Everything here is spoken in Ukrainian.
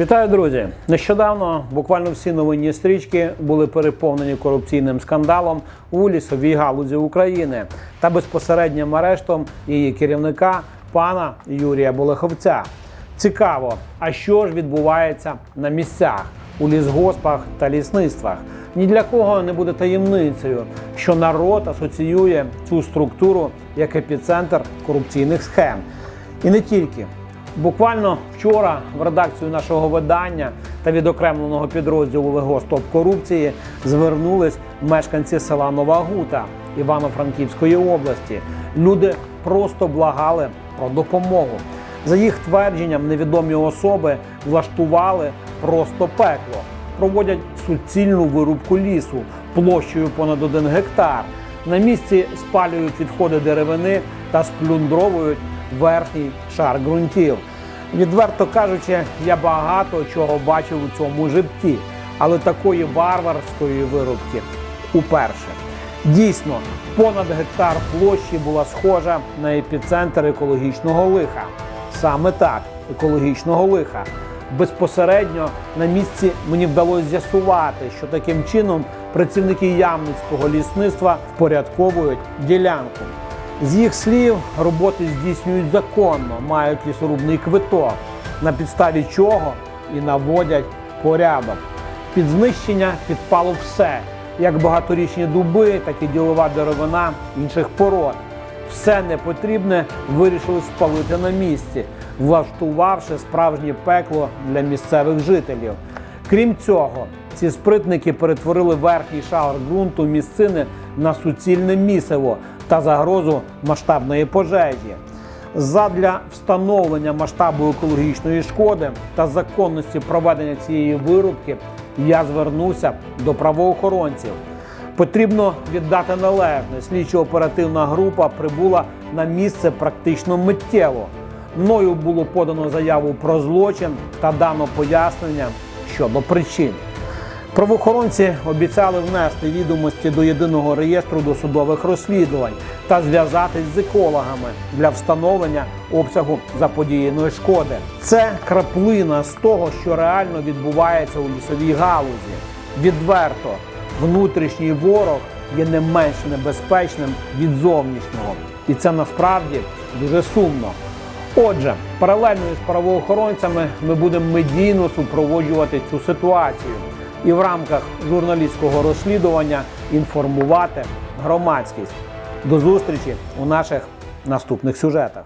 Вітаю, друзі! Нещодавно буквально всі новинні стрічки були переповнені корупційним скандалом у лісовій галузі України та безпосереднім арештом її керівника пана Юрія Болеховця. Цікаво, а що ж відбувається на місцях у лісгоспах та лісництвах? Ні для кого не буде таємницею, що народ асоціює цю структуру як епіцентр корупційних схем. І не тільки. Буквально вчора в редакцію нашого видання та відокремленого підрозділу Лего Стоп корупції звернулись мешканці села Нова Гута Івано-Франківської області. Люди просто благали про допомогу. За їх твердженням, невідомі особи влаштували просто пекло, проводять суцільну вирубку лісу площею понад один гектар. На місці спалюють відходи деревини та сплюндровують верхній шар ґрунтів. Відверто кажучи, я багато чого бачив у цьому житті, але такої варварської вирубки уперше. Дійсно, понад гектар площі була схожа на епіцентр екологічного лиха. Саме так, екологічного лиха. Безпосередньо на місці мені вдалося з'ясувати, що таким чином працівники ямницького лісництва впорядковують ділянку. З їх слів, роботи здійснюють законно, мають лісорубний квиток, на підставі чого і наводять порядок. Під знищення підпало все, як багаторічні дуби, так і ділова деревина інших пород. Все непотрібне вирішили спалити на місці, влаштувавши справжнє пекло для місцевих жителів. Крім цього, ці спритники перетворили верхній шар ґрунту місцини на суцільне місиво та загрозу масштабної пожежі. Задля встановлення масштабу екологічної шкоди та законності проведення цієї вирубки я звернувся до правоохоронців. Потрібно віддати належне. Слідчо-оперативна група прибула на місце практично миттєво. Мною було подано заяву про злочин та дано пояснення щодо причин. Правоохоронці обіцяли внести відомості до єдиного реєстру досудових розслідувань та зв'язатись з екологами для встановлення обсягу заподіяної шкоди. Це краплина з того, що реально відбувається у лісовій галузі. Відверто, внутрішній ворог є не менш небезпечним від зовнішнього, і це насправді дуже сумно. Отже, паралельно із правоохоронцями ми будемо медійно супроводжувати цю ситуацію і в рамках журналістського розслідування інформувати громадськість. До зустрічі у наших наступних сюжетах.